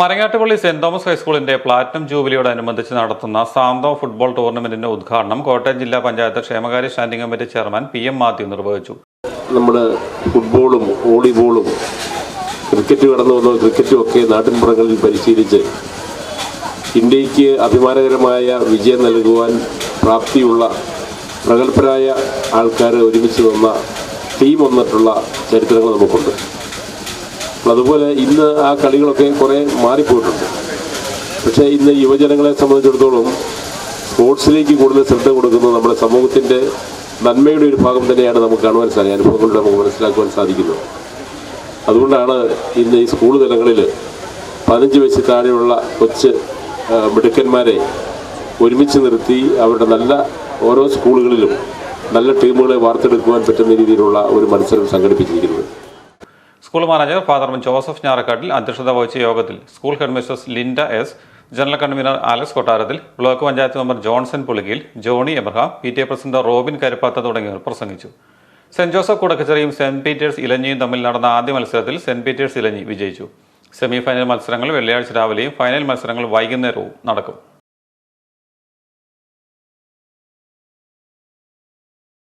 Marangattupally saint Thomas ഹൈസ്കൂളിന്റെ platinum ജൂബിലിയോടനുബന്ധിച്ച് നടത്തുന്ന സാന്തോ ഫുട്ബോൾ ടൂർണമെന്റിന്റെ ഉദ്ഘാടനം കോട്ടയം ജില്ലാ പഞ്ചായത്ത് ക്ഷേമകാര്യ standing committee chairman P M Mathew നിർവഹിച്ചു. നമ്മുടെ ഫുട്ബോളും വോളിബോളും ക്രിക്കറ്റ് കടന്നു വന്ന ക്രിക്കറ്റും ഒക്കെ നാട്ടിൻപുറങ്ങളിൽ പരിശീലിച്ച് ഇന്ത്യയ്ക്ക് അഭിമാനകരമായ വിജയം നൽകുവാൻ പ്രാപ്തിയുള്ള പ്രഗത്ഭരായ ആൾക്കാർ ഒരുമിച്ച് വന്ന ടീം വന്നിട്ടുള്ള ചരിത്രങ്ങൾ നമുക്കുണ്ട്. അതുപോലെ ഇന്ന് ആ കളികളൊക്കെ കുറേ മാറിപ്പോയിട്ടുണ്ട്. പക്ഷേ ഇന്ന് യുവജനങ്ങളെ സംബന്ധിച്ചിടത്തോളം സ്പോർട്സിലേക്ക് കൂടുതൽ ശ്രദ്ധ കൊടുക്കുന്നത് നമ്മുടെ സമൂഹത്തിന്റെ നന്മയുടെ ഒരു ഭാഗം തന്നെയാണ് നമുക്ക് കാണുവാൻ സാധിക്കുക അനുഭവങ്ങളിലൂടെ നമുക്ക് മനസ്സിലാക്കുവാൻ സാധിക്കുന്നത്. അതുകൊണ്ടാണ് ഇന്ന് ഈ സ്കൂൾ തലങ്ങളിൽ പതിനഞ്ച് വയസ്സ് താഴെയുള്ള കൊച്ച് മിടുക്കന്മാരെ ഒരുമിച്ച് നിർത്തി അവരുടെ നല്ല ഓരോ സ്കൂളുകളിലും നല്ല ടീമുകളെ വാർത്തെടുക്കുവാൻ പറ്റുന്ന രീതിയിലുള്ള ഒരു മത്സരം സംഘടിപ്പിച്ചിരിക്കുന്നത് school manager father Joseph Njarakkattil അധ്യക്ഷത വഹിച്ച യോഗത്തിൽ school headmistress Linda S general convener Alex Kottarathil block panchayat member Johnson Pulikil Johnny Abraham P T A president Robin Karuppatha തുടങ്ങിയവർ പ്രസംഗിച്ചു. സെന്റ് ജോസഫ് കുടക്കച്ചെറിയും സെന്റ് പീറ്റേഴ്സ് ഇലഞ്ഞിയും തമ്മിൽ നടന്ന ആദ്യ മത്സരത്തിൽ സെന്റ് പീറ്റേഴ്സ് ഇലഞ്ഞി വിജയിച്ചു. സെമിഫൈനൽ മത്സരങ്ങൾ വെള്ളിയാഴ്ച രാവിലെയും ഫൈനൽ മത്സരങ്ങൾ വൈകുന്നേരവും നടക്കും.